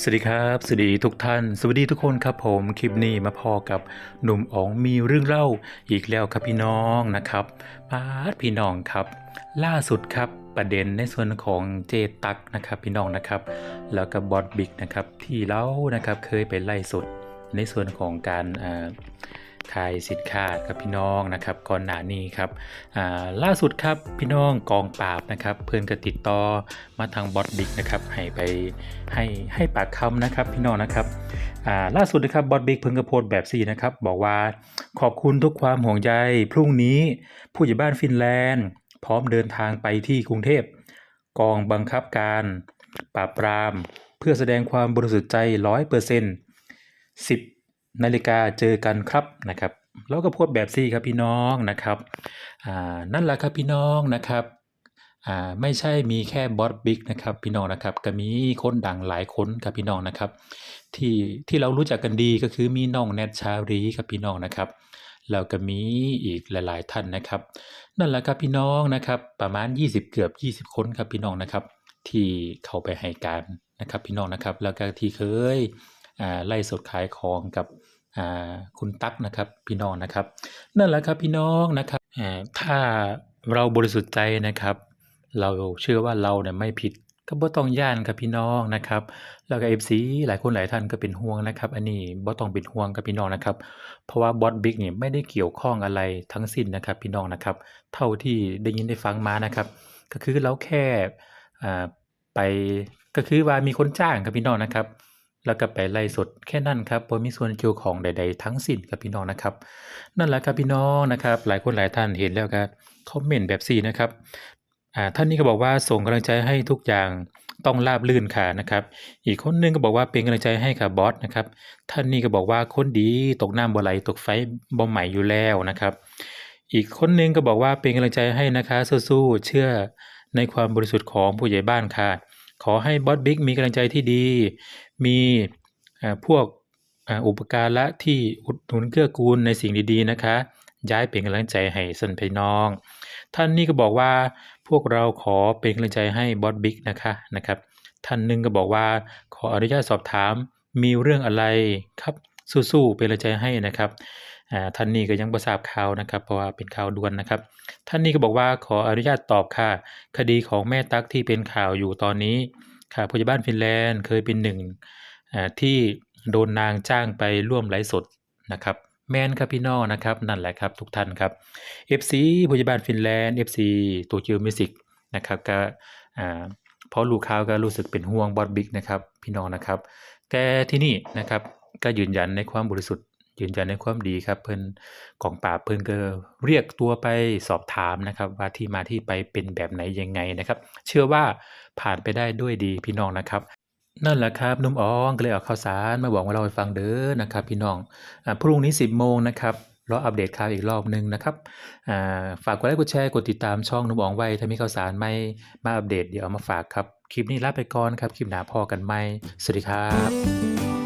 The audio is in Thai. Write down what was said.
สวัสดีครับ สวัสดีทุกท่าน สวัสดีทุกคนครับผมคลิปนี้มาพอกับหนุ่มอ๋องมีเรื่องเล่าอีกแล้วครับพี่น้องนะครับมาดพี่น้องครับ ล่าสุดครับประเด็นในส่วนของเจตักนะครับพี่น้องนะครับ แล้วก็บอดบิ๊กนะครับที่เล่านะครับเคยไปไล่สุดในส่วนของการอ่า ขายสินค้ากับพี่น้องนะครับก่อนหน้านี้ครับอ่าล่าสุดครับพี่น้องกองปราบนะครับ เพื่อนก็ติดต่อมาทางบอดบิ๊กนะครับให้ไปให้ให้ปากคำนะครับพี่น้องนะครับอ่าล่าสุดนะครับบอดบิ๊กเพิ่งกระโพสต์แบบสี่นะครับบอกว่าขอบคุณทุกความห่วงใยพรุ่งนี้ผู้ใหญ่บ้านฟินแลนด์ พร้อมเดินทางไปที่กรุงเทพกองบังคับการปราบปราม เพื่อแสดงความบริสุทธิ์ใจร้อยเปอร์เซ็นต์สิบ นาฬิกาเจอกันครับนะครับแล้วก็พสต์แบบสี่ครับพี่น้องนะครับอ่านั่นแหละครับพี่น้องนะครับอ่าไม่ใช่มีแค่บอสบิ๊กนะครับพี่น้องนะครับก็มีคนดังหลายคนครับพี่น้องนะครับ ที่ที่เรารู้จักกันดีก็คือมีน้องแนทชารีครับพี่น้องนะครับแล้วก็มีอีกหลายๆท่านนะครับ นั่นแหละครับพี่น้องนะครับประมาณ 20 เกือบ 20 คนครับพี่น้องนะครับ ที่เข้าไปให้การนะครับพี่น้องนะครับ แล้วก็ที่เคยอ่าไล่สดขายของกับ คุณตั๊กนะครับพี่น้องนะครับ นั่นแหละครับพี่น้องนะครับอ่าถ้าเราบริสุทธิ์ใจนะครับ เราเชื่อว่าเราเนี่ยไม่ผิดก็บ่ต้องย่านครับพี่น้องนะครับ แล้วก็ FC หลายคนหลายท่านก็เป็นห่วงนะครับ อันนี้บ่ต้องเป็นห่วงครับพี่น้องนะครับ เพราะว่าบอสบิ๊กเนี่ยไม่ได้เกี่ยวข้องอะไรทั้งสิ้นนะครับ พี่น้องนะครับ เท่าที่ได้ยินได้ฟังมานะครับ ก็คือเราแค่อ่าไปก็คือว่ามีคนจ้างครับพี่น้องนะครับ แล้วก็ไปไล่สดแค่นั้นครับบ่มีส่วนเกี่ยวของใด ๆ ทั้งสิ้นครับพี่น้องนะครับ นั่นแหละครับพี่น้องนะครับ หลายคนหลายท่านเห็นแล้วก็คอมเมนต์แบบสี่นะครับอ่าท่านนี้ก็บอกว่าส่งกำลังใจให้ทุกอย่างต้องราบรื่นค่ะนะครับ อีกคนนึงก็บอกว่าเป็นกำลังใจให้ค่ะบอสนะครับ ท่านนี้ก็บอกว่าคนดีตกน้ำบ่ไหลตกไฟบ่ไหม้อยู่แล้วนะครับ อีกคนนึงก็บอกว่าเป็นกำลังใจให้นะคะสู้ๆเชื่อในความบริสุทธิ์ของผู้ใหญ่บ้านค่ะ ขอให้บอสบิ๊กมีกำลังใจที่ดี มีพวกอุปการะที่อุดหนุนเกื้อกูลในสิ่งดีๆนะคะ ย้ายเป็นกำลังใจให้สันพี่น้อง ท่านนี้ก็บอกว่าพวกเราขอเป็นกำลังใจให้บอสบิ๊กนะคะนะครับท่านหนึ่งก็บอกว่าขออนุญาตสอบถามมีเรื่องอะไรครับสู้ๆเป็นกำลังใจให้นะครับท่านนี้ก็ยังประทราบข่าวนะครับ เพราะว่าเป็นข่าวด่วนนะครับ ท่านนี้ก็บอกว่าขออนุญาตตอบค่ะ คดีของแม่ตั๊กที่เป็นข่าวอยู่ตอนนี้ ค่ะผู้ใหญ่บ้านฟินแลนด์เคยเป็นหนึ่งอ่าที่โดนนางจ้างไปร่วมไลฟ์สดนะครับแมนครับพี่น้องนะครับนั่นแหละครับทุกท่านครับ FC ผู้ใหญ่บ้านฟินแลนด์ FC ตเกียวมิสิกนะครับก็อ่าพอลูกข่าก็รู้สึกเป็นห่วงบอสบิ๊กนะครับพี่น้องนะครับ แต่ที่นี่นะครับก็ยืนยันในความบริสุทธิ์ ยืนยันในความดีครับเพิ่นกองปราบเพิ่นก็เรียกตัวไปสอบถามนะครับว่าที่มาที่ไปเป็นแบบไหนยังไงนะครับ เชื่อว่าผ่านไปได้ด้วยดีพี่น้องนะครับ นั่นแหละครับนุ่มอ๋องก็เลยเอาข่าวสารมาบอกว่าเราให้ฟังเด้อนะครับ พี่น้องอพรุ่งนี้ 10โมงนะครับรออัปเดตข่าวอีกรอบหนึงนะครับฝากกดไลค์กดแชร์กดติดตามช่องนุ่มอ๋องไว้ถ้ามีข่าวสารใหม่มาอัปเดตเดี๋ยวเอามาฝากครับ คลิปนี้ลาไปก่อนครับ คลิปหน้าพอกันใหมสวัสดีครับ